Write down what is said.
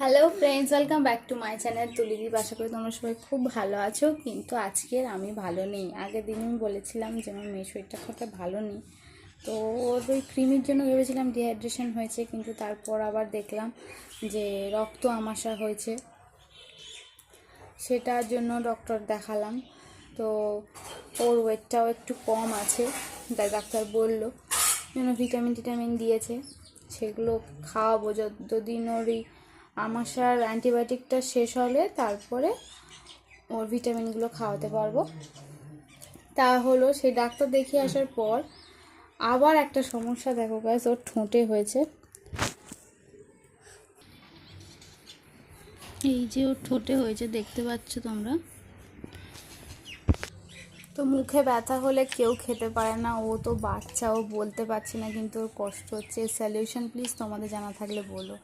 Hello friends welcome back to my channel Tulidip আশা করি তোমরা সবাই খুব ভালো আছো। কিন্তু আজকের আমি ভালো নেই। আগের দিন আমি বলেছিলাম যে আমার মেয়ে শরীরটা খুব ভালো নেই। তো ওর ওই ক্রিমের জন্য ভেবেছিলাম ডিহাইড্রেশন হয়েছে, কিন্তু তারপর আবার দেখলাম যে রক্ত আমাশা হয়েছে। সেটার জন্য ডক্টর দেখালাম। তো ওর ওয়েটটাও একটু কম আছে। তাই ডাক্তার বলল, যেন ভিটামিন টিটামিন দিয়েছে। সেগুলো খাওয়াবো যতদিন ওর আমাশার অ্যান্টিবায়োটিকটা শেষ হলে তারপরে ওর ভিটামিনগুলো খাওয়াতে পারব। তা হলো সেই ডাক্তার দেখিয়ে আসার পর আবার একটা সমস্যা দেখো গাছ ওর ঠোঁটে হয়েছে। এই যে ওর ঠোঁটে হয়েছে, দেখতে পাচ্ছ তোমরা? তো মুখে ব্যথা হলে কেউ খেতে পারে না। ও তো বাচ্চা, ও বলতে পারছে না, কিন্তু ওর কষ্ট হচ্ছে। সলিউশন প্লিজ তোমাদের জানা থাকলে বলো।